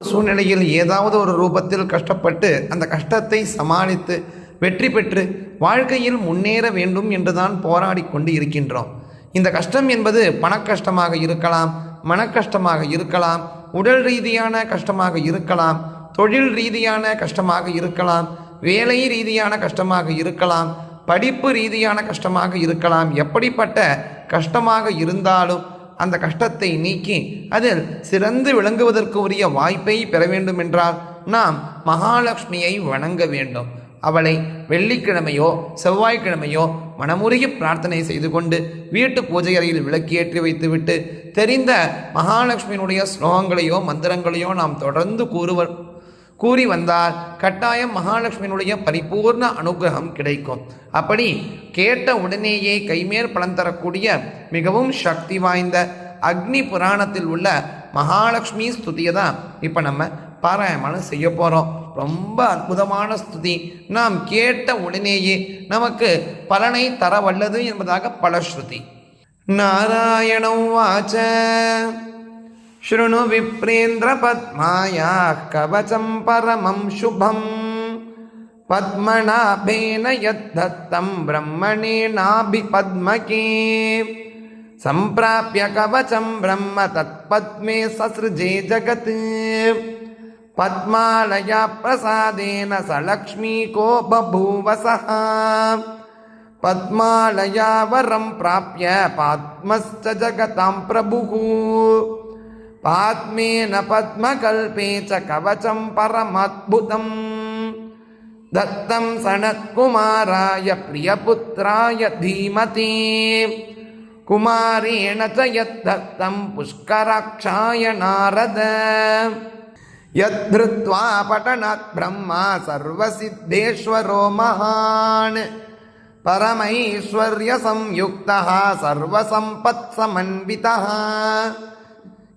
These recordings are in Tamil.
சூழ்நிலையில் ஏதாவது ஒரு ரூபத்தில் கஷ்டப்பட்டு அந்த கஷ்டத்தை சமாளித்து வெற்றி பெற்று வாழ்க்கையில் முன்னேற வேண்டும் என்றுதான் போராடி கொண்டு இருக்கின்றோம் இந்த கஷ்டம் என்பது பணக்கஷ்டமாக இருக்கலாம் மனக்கஷ்டமாக இருக்கலாம் உடல் ரீதியான கஷ்டமாக இருக்கலாம் தொழில் ரீதியான கஷ்டமாக இருக்கலாம் வேலை ரீதியான கஷ்டமாக இருக்கலாம் படிப்பு ரீதியான கஷ்டமாக இருக்கலாம். எப்படிப்பட்ட கஷ்டமாக இருந்தாலும் அந்த கஷ்டத்தை நீக்கி அதில் சிறந்து விளங்குவதற்கு உரிய வாய்ப்பை பெற வேண்டும் என்றால் நாம் மகாலட்சுமியை வணங்க வேண்டும். அவளை வெள்ளிக்கிழமையோ செவ்வாய்க்கிழமையோ மனமுருகி பிரார்த்தனை செய்து கொண்டு வீட்டு பூஜை அறையில் விளக்கேற்றி வைத்துவிட்டு தெரிந்த மகாலட்சுமியினுடைய ஸ்லோகங்களையோ மந்திரங்களையோ நாம் தொடர்ந்து கூறுவர் கூறி வந்தால் கட்டாயம் மகாலட்சுமியினுடைய பரிபூர்ண அனுகிரகம் கிடைக்கும். அப்படி கேட்ட உடனேயே கைமேல் பலன் தரக்கூடிய மிகவும் சக்தி வாய்ந்த அக்னி புராணத்தில் உள்ள மகாலட்சுமி ஸ்துதியை தான் இப்போ நம்ம பாராயணம் செய்ய போகிறோம் ரொம்ப அற்புதமான ஸ்துதி. நாம் கேட்ட உடனேயே நமக்கு பலனை தர வல்லது என்பதாக பல ஸ்ருதி. நாராயணம் வாச்ச. शृणु विप्रेन्द्रपद्मायाः कवचं परमं शुभं पद्मनाभेन यद्धत्तं ब्रह्मणेनाभिपद्मके सम्प्राप्य कवचं ब्रह्म तत्पद्मे ससृजे जगत् पद्मालया प्रसादेन स लक्ष्मीको बभूव सः पद्मालया वरं प्राप्य पाद्मश्च जगतां प्रभुः पाद्मेन पद्मकल्पे च कवचं परमद्भुतम् दत्तं सनत्कुमाराय प्रियपुत्राय धीमते कुमारेण च यद्दत्तं पुष्कराक्षाय नारद यद्धृत्वा पठनात् ब्रह्मा सर्वसिद्धेश्वरो महान् परमैश्वर्यसंयुक्तः सर्वसम्पत्समन्वितः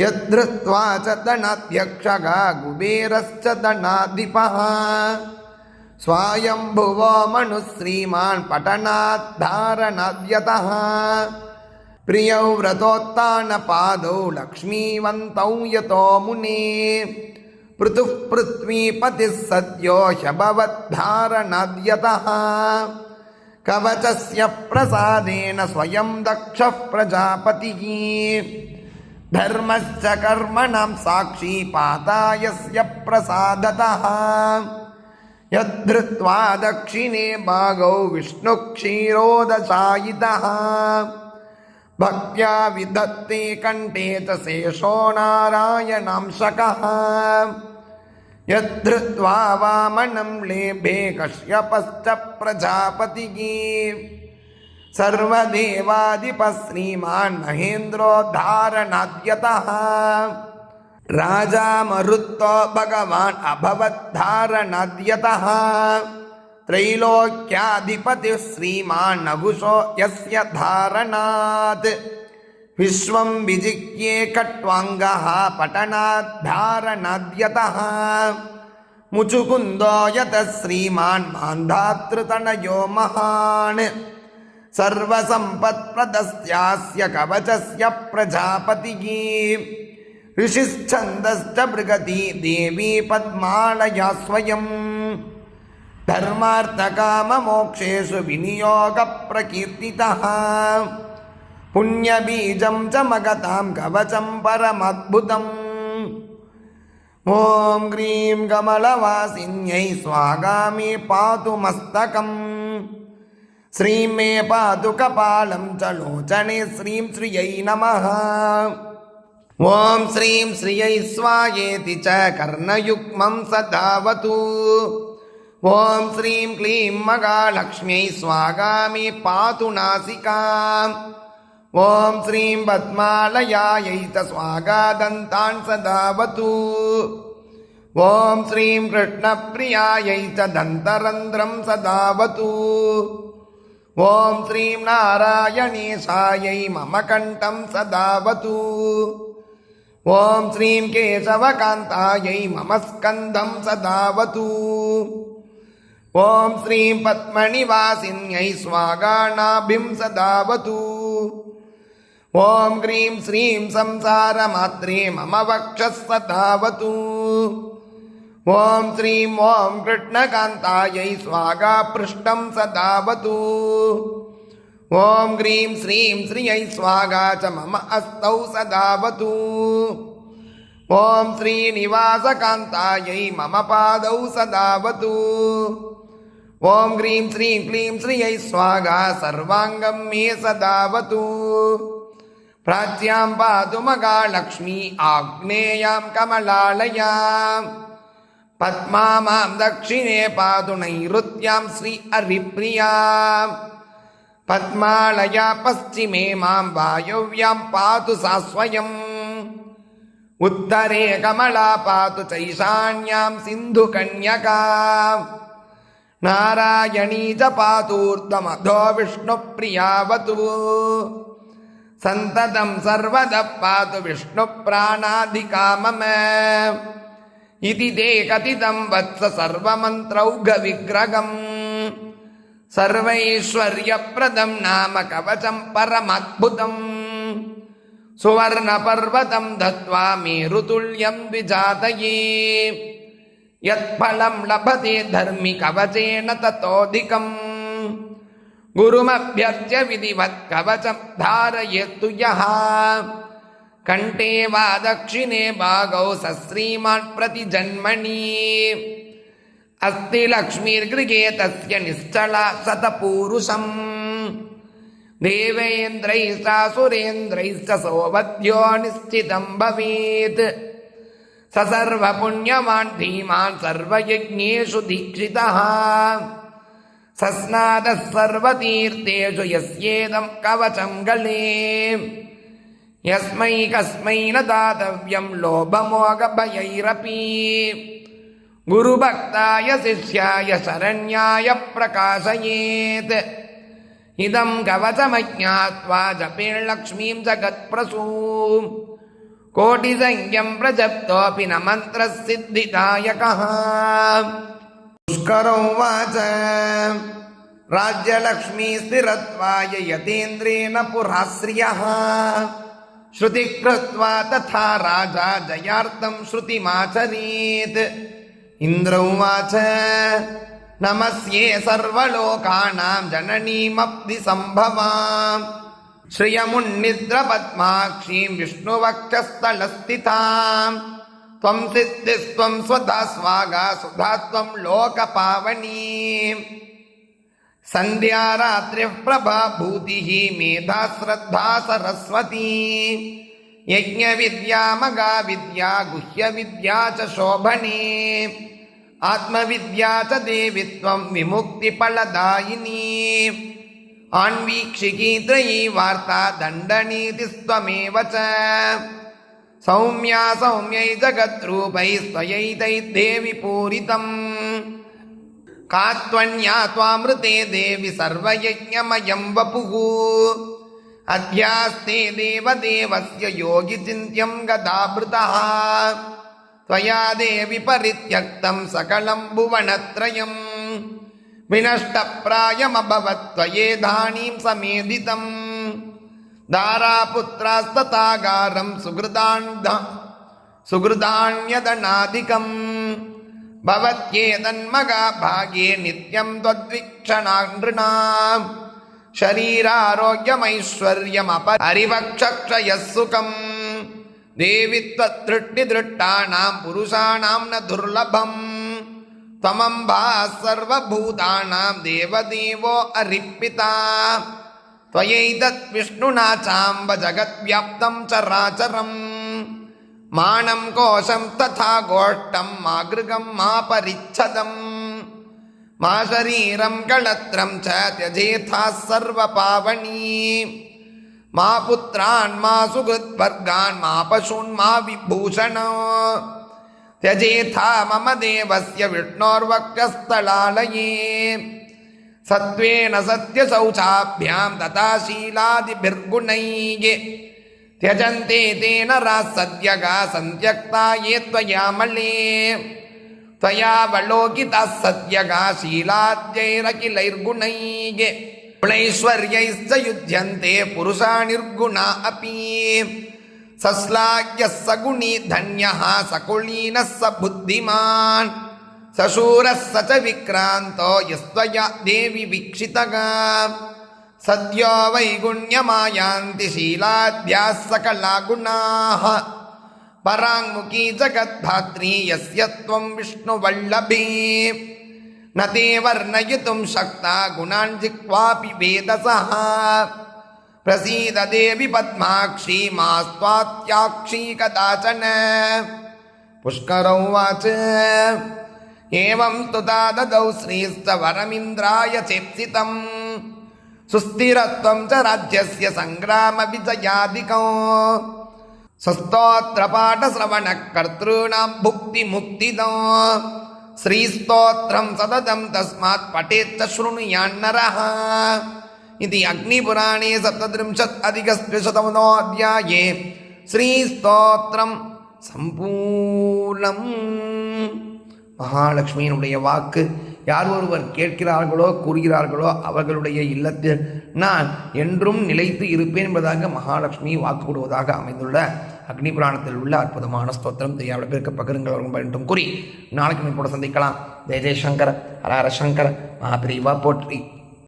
यद्धृत्वा च दणाध्यक्षगा कुबेरश्च दणाधिपः स्वायम्भुवो मनुश्रीमान् पठनाद्धारणाद्यतः प्रियौ व्रतोत्तानपादौ लक्ष्मीवन्तौ यतो मुने पृथुः पृथ्वीपतिः सद्यो ह्यभवद्धारणाद्यतः कवचस्य प्रसादेन स्वयं दक्षः प्रजापतिः धर्मश्च कर्मणां साक्षी पातायस्य प्रसादतः यद्धृत्वा दक्षिणे भागौ विष्णुक्षीरोदशायितः भक्त्या विधत्ते कण्ठे च शेषो नारायणांशकः यद्धृत्वा वामनं लेभे कश्यपश्च प्रजापतिः सर्वदेवाधिपः श्रीमान् महेन्द्रोद्धारणाद्यतः राजा मरुत्तो भगवान् अभवद्धारणाद्यतः त्रैलोक्याधिपतिः श्रीमान् नभुषो यस्य धारणात् विश्वं विजिज्ञे कट्वाङ्गः पठनाद्धारणाद्यतः मुचुकुन्दो यतः श्रीमान् मान्धातृतनयो महान् सर्वसम्पत्प्रदस्यास्य कवचस्य प्रजापतिः। ऋषिश्छन्दश्च मृगती देवी पद्मालया स्वयम् धर्मार्थकाममोक्षेषु विनियोगप्रकीर्तितः। पुण्यबीजं च मगतां कवचं परमद्भुतम्। ॐ ग्रीं कमलवासिन्यै स्वागामि पातु मस्तकम्। ஸ்ரீமே பாதுகபாலம் சலோச்சனே ஸ்ரீம் ஸ்ரீயை நம ஓம் ஸ்ரீம் ஸ்ரீயை ஸ்வாயேதி ச கர்ணயுக்மம் சதாவத்து ஓம் ஸ்ரீம் க்ளீம் மகாலக்ஷ்மியை ஸ்வாகாமி பாது நாசிகாம். ஓம் ஸ்ரீம் பத்மாலயாயை தஸ்வாகாதந்தான் சதாவத்து ஓம் ஸ்ரீம் கிருஷ்ணப்பிரியாயை தந்தரந்திரம் சதாவத்து ॐ श्रीं कृष्णप्रियायै च दन्तरन्ध्रं सदावतु ॐ श्रीं नारायणेशायै मम कण्ठं सदावतु ॐ श्रीं केशवकान्तायै मम स्कन्दं सदावतु ॐ श्रीं पद्मनिवासिन्यै स्वागानाभिं सदावतु ॐ ग्रीं श्रीं संसारमात्रे मम वक्षः सदावतु ॐ श्रीं ॐ कृष्णकान्तायै स्वागा पृष्ठं सदावतु ॐ ग्रीं श्रीं श्रियै स्वागा च मम अस्तौ सदावतु ॐ श्रीनिवासकान्तायै मम पादौ सदावतु ॐ ग्रीं श्रीं क्लीं श्रियै स्वागा सर्वाङ्गं मे सदावतु प्राच्यां पातु मगालक्ष्मी आग्नेयां कमलालयाम् पद्मा मां दक्षिणे पातु नैऋत्यां श्री हरिप्रियाम् पद्मालया पश्चिमे मां वायव्यां पातु सा स्वयम् उत्तरे कमला पातु चैशान्यां सिन्धुकन्यका नारायणी च पातूर्ध्वमधो विष्णुप्रियावतु सन्ततं सर्वदः पातु विष्णुप्राणाधिका मम इति ते कथितं वत्स सर्वमन्त्रौघविग्रहम् सर्वैश्वर्यप्रदं नाम कवचं परमद्भुतम् सुवर्णपर्वतं दत्त्वा मेरुतुल्यं द्विजातये यत्फलं लभते धर्मि कवचेन ततोऽधिकम् गुरुमभ्यर्च्य विधिवत् कवचं धारयेत्तु यः कण्ठे वा दक्षिणे भागौ सश्रीमान् प्रतिजन्मनि अस्ति लक्ष्मीर्गृहे तस्य निश्चला शतपूरुषम् देवेन्द्रैश्चासुरेन्द्रैश्च सौवध्यो निश्चितं भवेत् स सर्वपुण्यवान् धीमान् सर्वयज्ञेषु दीक्षितः सस्नातः सर्वतीर्थेषु यस्येदं कवचं गले யஸ்மை கஸ்மை நாதவியம் லோபமோகபயரபி. குருபக்தாய சிஷ்யாய சரண்யாய பிரகாசயேத். இதம் கவசமஜாத்வா ஜபேள் லக்ஷ்மீம் ஜகத் பிரசூம் கோடிசங்கியம் பிரஜப்தோபி ந மந்திர சித்திதாயக புஷ்கரோ வாச. ராஜ்யலக்ஷ்மி ஸ்திரத்வாய யதேந்திரேன புராஸ்ரியா. स्थिरत्वाय यतेन्द्रेण पुराश्रियः श्रुतिकृत्वा तथा राजा जयार्थं श्रुतिमाचरीत् इन्द्र उवाच नमस्ये सर्वलोकानां जननीमब्धिसम्भवाम् श्रियमुन्निद्रपद्माक्षीं विष्णुवक्षस्थलस्थिताम् त्वं सिद्धिस्त्वं स्वधा स्वागा सुधा त्वं लोकपावनी सन्ध्या रात्रिः प्रभा भूतिः मेधा श्रद्धा सरस्वती यज्ञविद्या मगा विद्या गुह्यविद्या च शोभने आत्मविद्या च देवित्वं विमुक्तिफलदायिनी आन्वीक्षिकी त्रयी वार्ता दण्डनीतिस्त्वमेव च सौम्या सौम्यै जगद्रूपैस्त्वयैतैर्देवि पूरितम् का त्वन्या त्वामृते देवि सर्वयज्ञमयं वपुः अध्यास्ते देवदेवस्य योगिचिन्त्यं गदाभृतः त्वया देवि परित्यक्तं सकलं भुवनत्रयम् विनष्टप्रायमभवत् त्वयेधानीं समेधितम् दारापुत्रास्तथागारं सुहृदान् सुहृदान्यदनादिकम् भवत्येतन्मगा भागे नित्यं त्वद्वीक्षणानृणाम् शरीरारोग्यमैश्वर्यमप हरिवक्षक्षयः सुखम् देवि त्वदृष्टिदृष्टानां पुरुषाणां न दुर्लभम् त्वमम्बा सर्वभूतानां देवदेवो अरिपिता त्वयैतत् विष्णुना चाम्ब जगद्व्याप्तं चराचरम् மானம் கோஷம் ததா கோஷ்டம் மாகிருகம் மாபரிச்சதம். மா சரீரம் களத்திரம் ச தியஜேதா சர்வ பாவணி மா புத்திரான் மா சுகத்வர்கான் மா பசூன் மா விபூஷணோ. தியஜேதா மம தேவஸ்ய விஷ்ணோர்வக்ரஸ்தலாலயே. சத்வேன சத்யசௌச்சாபியாம் ததா சீலாதிபிர்குணையே. தியஜந்தே தேன சத்யகா சந்தியக்தா ஏ துவயா மல்லே துவயா வலோகிதா சத்யகா ஷீலாத்யைரகிலைர்குணையே குணைஸ்வர்யைச்ச யுத்தியந்தே புருஷா நிர்குணா அப்பி சஸ்லாக்கிய சகுணி தன்யா சகுலீன ச புத்திமான் சசூர ச விக்ராந்தோ யஸ்வயா தேவி வீக்ஷிதகா சத்யோ வைகுண்யமாயாந்தி ஷீலாத்யா சகலா குணாः पराङ्मुखी जगद्धात्री यस्य त्वं विष्णुवल्लभी न ते वर्णयितुं शक्ता गुणान् जिह्वापि वेदसः प्रसीद देवि पद्माक्षी मास्त्वात्याक्षी कदाचन पुष्कर उवाच एवं तु ददौ श्रीश्च वरमिन्द्राय चेप्सितम् सुस्थिरत्वं च राज्यस्य सङ्ग्रामविजयादिकौ सस्तोत्रपाठश्रवणः कर्तॄणां भुक्तिमुक्तिदो श्रीस्तोत्रं सततं तस्मात् पठेच्च शृणुयान्नरः इति अग्निपुराणे सप्तत्रिंशत् अधिकस्त्रिशतमोऽध्याये ஸ்ரீஸ்தோத்திரம் சம்பூர்ணம் மகாலட்சுமியினுடைய வாக்கு யார் ஒருவர் கேட்கிறார்களோ கூறுகிறார்களோ அவர்களுடைய இல்லத்தில் நான் என்றும் நிலைத்து இருப்பேன் என்பதாக மகாலட்சுமி வாக்கு கொடுவதாக அமைந்துள்ள அக்னி புராணத்தில் உள்ள அற்புதமான ஸ்தோத்திரம் தெரியாத பேருக்கு பகிருங்கள் வரும் என்றும் கூறி நாளைக்கு மீன் போட சந்திக்கலாம். ஜெய ஜெயசங்கர ஹரஹர சங்கர் மகாபிரிவா போற்றி.